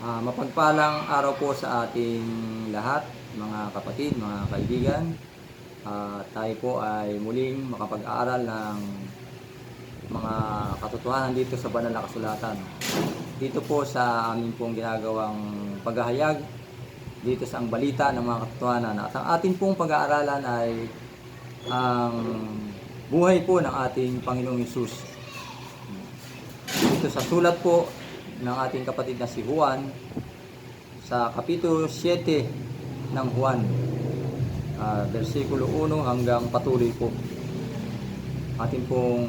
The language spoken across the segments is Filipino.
Ah, mapagpalang araw po sa ating lahat, mga kapatid, mga kaibigan. Ah, tayo po ay muling makapag-aaral ng mga katotohanan dito sa banal na kasulatan. Dito po sa aming pong ginagawang paghahayag dito sa ang balita ng mga katotohanan. At ang ating pong pag-aaralan ay ang buhay po ng ating Panginoong Yesus. Dito sa sulat po ng ating kapatid na si Juan sa kapitulo 7 ng Juan ah, versikulo 1 hanggang patuloy po ating pong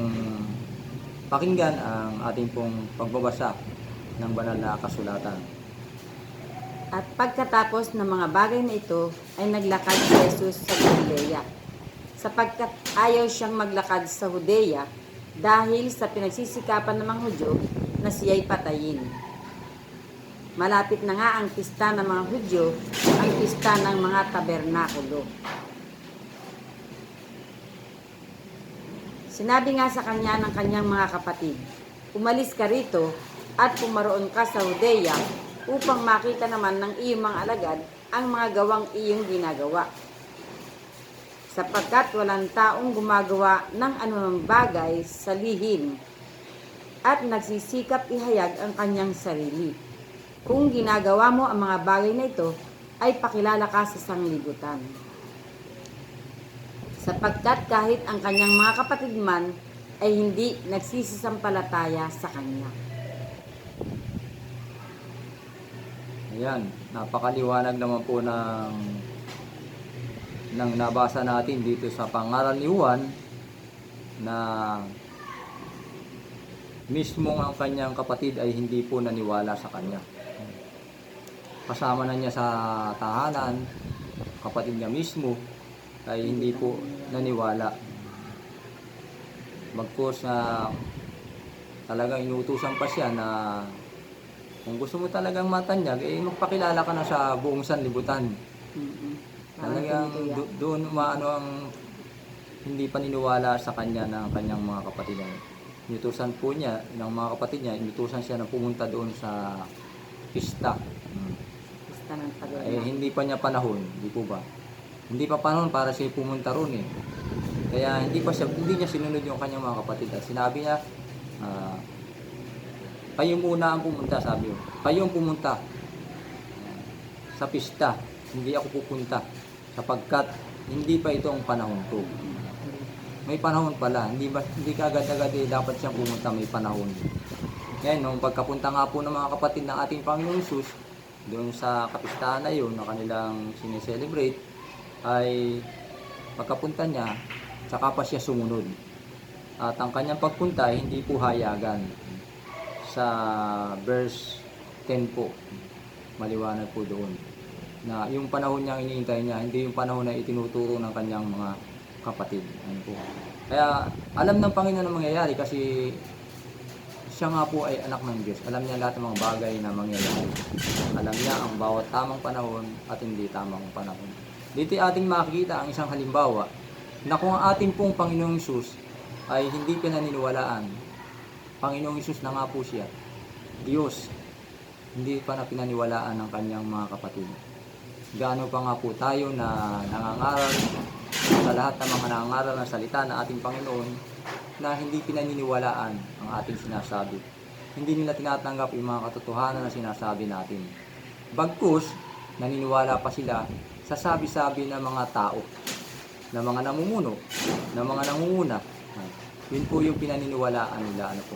pakinggan ang ating pong pagbabasa ng banal na kasulatan At pagkatapos ng mga bagay na ito, ay naglakad si Jesus sa Galilea. Sapagkat ayaw siyang maglakad sa Hudeya dahil sa pinagsisikapan ng mga Hudyo na siya'y patayin. Malapit na nga ang pista ng mga Hudyo, ang pista ng mga tabernakulo. Sinabi nga sa kanya ng kanyang mga kapatid, Umalis ka rito at pumaroon ka sa Hudeya upang makita naman ng iyong mga alagad ang mga gawang iyong ginagawa. Sapagkat walang taong gumagawa ng anumang bagay sa lihim at nagsisikap ihayag ang kanyang sarili. Kung ginagawa mo ang mga bagay na ito, ay pakilala ka sa sanglibutan sapagkat kahit ang kanyang mga kapatid man ay hindi nagsisisampalataya sa kanya. Ayan, napakaliwanag naman po ng ng nabasa natin dito sa pangaral ni Juan na mismo ang kanyang kapatid ay hindi po naniwala sa kanya. Kasama na niya sa tahanan, kapatid niya mismo ay hindi po naniwala. Magkos na talagang inutusan pa siya na kung gusto mo talagang matanyag, eh magpakilala ka na sa buong sanlibutan. Talagang do- doon maano ang hindi paniniwala sa kanya ng kanyang mga kapatid. Inutusan po niya, ng mga kapatid niya, inutusan siya na pumunta doon sa pista. Basta ng Eh, tabernakulo. hindi pa niya panahon, di po ba? Hindi pa panahon para siya pumunta roon eh. Kaya hindi pa siya, hindi niya sinunod yung kanyang mga kapatid. At sinabi niya, ah, kayo muna ang pumunta, sabi ko. Kayo ang pumunta sa pista. Hindi ako pupunta sapagkat hindi pa ito ang panahon ko. May panahon pala. Hindi ba hindi ka agad-agad eh, dapat siyang pumunta may panahon. Ngayon, nung pagkapunta nga po ng mga kapatid ng ating Panginoon Jesus, doon sa kapistahan na yun na kanilang sineselebrate, ay pagkapunta niya, tsaka pa siya sumunod. At ang kanyang pagpunta hindi po hayagan. Sa verse 10 po, maliwanag po doon. Na yung panahon niyang iniintay niya, hindi yung panahon na itinuturo ng kanyang mga kapatid. Ano po. Kaya alam ng Panginoon ang mangyayari kasi siya nga po ay anak ng Diyos. Alam niya lahat ng mga bagay na mangyayari. Alam niya ang bawat tamang panahon at hindi tamang panahon. Dito ating makikita ang isang halimbawa na kung ang ating pong Panginoong Isus ay hindi pinaniniwalaan. Panginoong Isus na nga po siya. Diyos. Hindi pa na pinaniwalaan ng kanyang mga kapatid. Gaano pa nga po tayo na nangangaral sa lahat ng mga nangangaral na salita ng ating Panginoon na hindi pinaniniwalaan ang ating sinasabi. Hindi nila tinatanggap yung mga katotohanan na sinasabi natin. Bagkus, naniniwala pa sila sa sabi-sabi ng mga tao, ng mga namumuno, ng mga nangunguna. Yun po yung pinaniniwalaan nila. Ano po.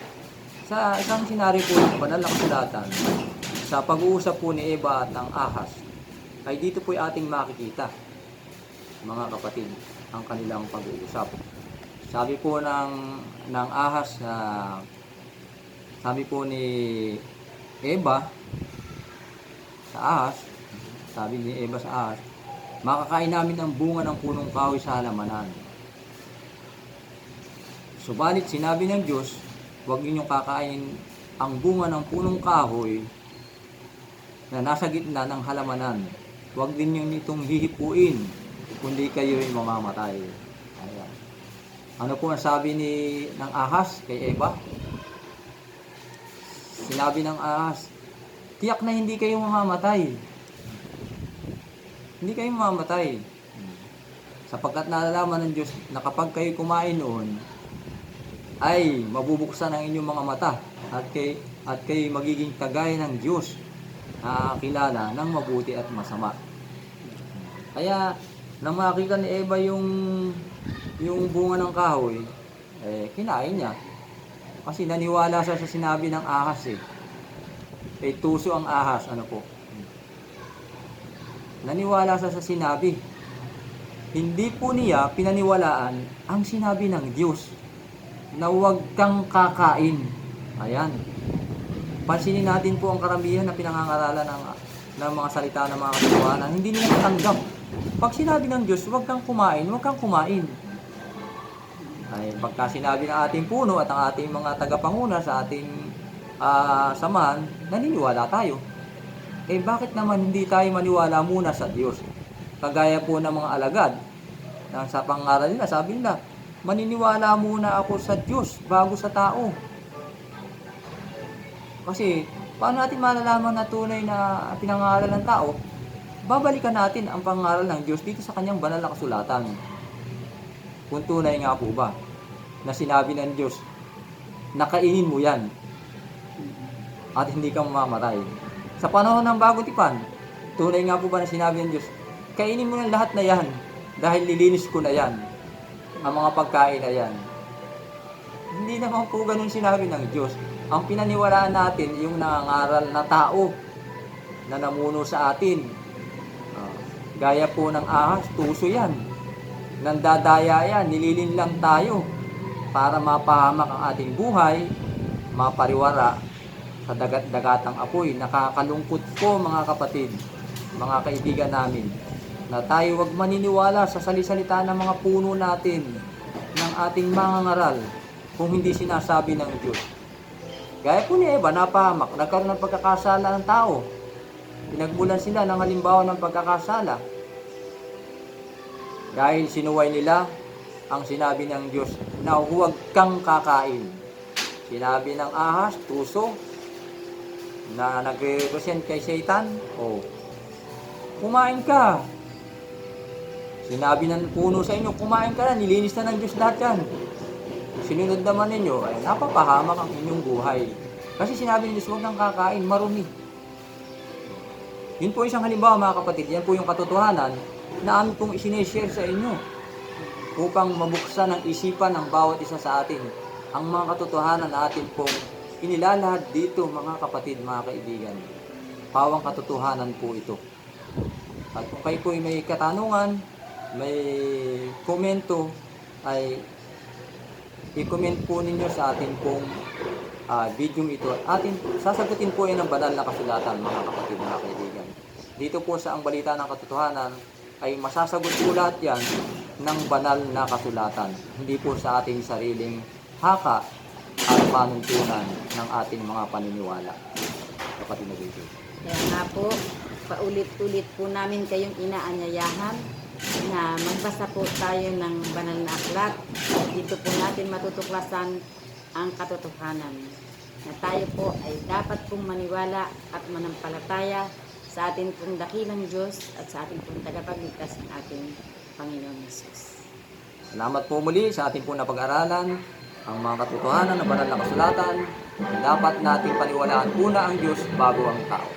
Sa isang senaryo po ng banal na kasulatan, sa pag-uusap po ni Eva at ng Ahas, ay dito po yung ating makikita, mga kapatid, ang kanilang pag-uusap. Sabi po ng, ng Ahas na sabi po ni Eva sa Ahas, sabi ni Eva sa Ahas, makakain namin ang bunga ng punong kahoy sa halamanan. Subalit sinabi ng Diyos, huwag ninyong kakain ang bunga ng punong kahoy na nasa gitna ng halamanan. Huwag din niyo nitong hihipuin, kundi kayo'y mamamatay. Ayan. Ano po ang sabi ni ng ahas kay Eva? Sinabi ng ahas, tiyak na hindi kayo mamamatay. Hindi kayo mamamatay. Sapagkat nalalaman ng Diyos na kapag kayo kumain noon, ay mabubuksan ang inyong mga mata at kay at kayo magiging tagay ng Diyos na kilala ng mabuti at masama. Kaya nang makita ni Eva yung yung bunga ng kahoy, eh kinain niya. Kasi naniwala siya sa sinabi ng ahas eh. Eh tuso ang ahas, ano po. Naniwala siya sa sinabi. Hindi po niya pinaniwalaan ang sinabi ng Diyos na huwag kang kakain. Ayan. Pansinin natin po ang karamihan na pinangangaralan ng, ng mga salita ng mga katiwanan. Hindi nila matanggap. Pag sinabi ng Diyos, huwag kang kumain, huwag kang kumain. Ay, pagka sinabi ng ating puno at ang ating mga tagapanguna sa ating ah, samahan, naniniwala tayo. Eh bakit naman hindi tayo maniwala muna sa Diyos? Kagaya po ng mga alagad, na sa pangaral nila, sabi nila, maniniwala muna ako sa Diyos bago sa tao. Kasi, paano natin malalaman na tunay na pinangaral ng tao? Babalikan natin ang pangaral ng Diyos dito sa kanyang banal na kasulatan. Kung tunay nga po ba, na sinabi ng Diyos, nakainin mo yan at hindi ka mamamatay. Sa panahon ng bagong tipan, tunay nga po ba na sinabi ng Diyos, kainin mo ng lahat na yan dahil lilinis ko na yan ang mga pagkain na yan. Hindi naman po ganun sinabi ng Diyos. Ang pinaniwalaan natin yung nangangaral na tao na namuno sa atin. Gaya po ng ahas, tuso yan. Nandadaya yan, nililin lang tayo para mapahamak ang ating buhay, mapariwara sa dagat-dagatang apoy. Nakakalungkot po mga kapatid, mga kaibigan namin, na tayo wag maniniwala sa salisalita ng mga puno natin, ng ating mga ngaral, kung hindi sinasabi ng Diyos. Gaya po ni Eva, napahamak, nagkaroon ng pagkakasala ng tao. Pinagmulan sila ng halimbawa ng pagkakasala. Dahil sinuway nila ang sinabi ng Diyos na huwag kang kakain. Sinabi ng ahas, tuso, na nag-represent kay Satan, oh, kumain ka. Sinabi ng puno sa inyo, kumain ka na, nilinis na ng Diyos lahat yan. Sinunod naman ninyo, ay napapahamak ang inyong buhay. Kasi sinabi ng Diyos, huwag kang kakain, marumi. Yun po isang halimbawa mga kapatid, yan po yung katotohanan na amin pong isineshare sa inyo upang mabuksan ang isipan ng bawat isa sa atin ang mga katotohanan na atin pong inilalahad dito mga kapatid, mga kaibigan. Pawang katotohanan po ito. At kung kayo po ay may katanungan, may komento, ay i-comment po ninyo sa atin pong ah, video ito. At atin, sasagutin po yan ng banal na kasulatan mga kapatid, mga kaibigan. Dito po sa ang balita ng katotohanan ay masasagot po lahat yan ng banal na kasulatan. Hindi po sa ating sariling haka at panuntunan ng ating mga paniniwala. Kapatid na video. Kaya nga po, paulit-ulit po namin kayong inaanyayahan na magbasa po tayo ng banal na aklat. Dito po natin matutuklasan ang katotohanan na tayo po ay dapat pong maniwala at manampalataya sa ating pong dakilang Diyos at sa ating pong tagapagligtas ng ating Panginoon Jesus. Salamat po muli sa ating po napag-aralan ang mga katotohanan ng banal na kasulatan. Dapat nating paniwalaan una ang Diyos bago ang tao.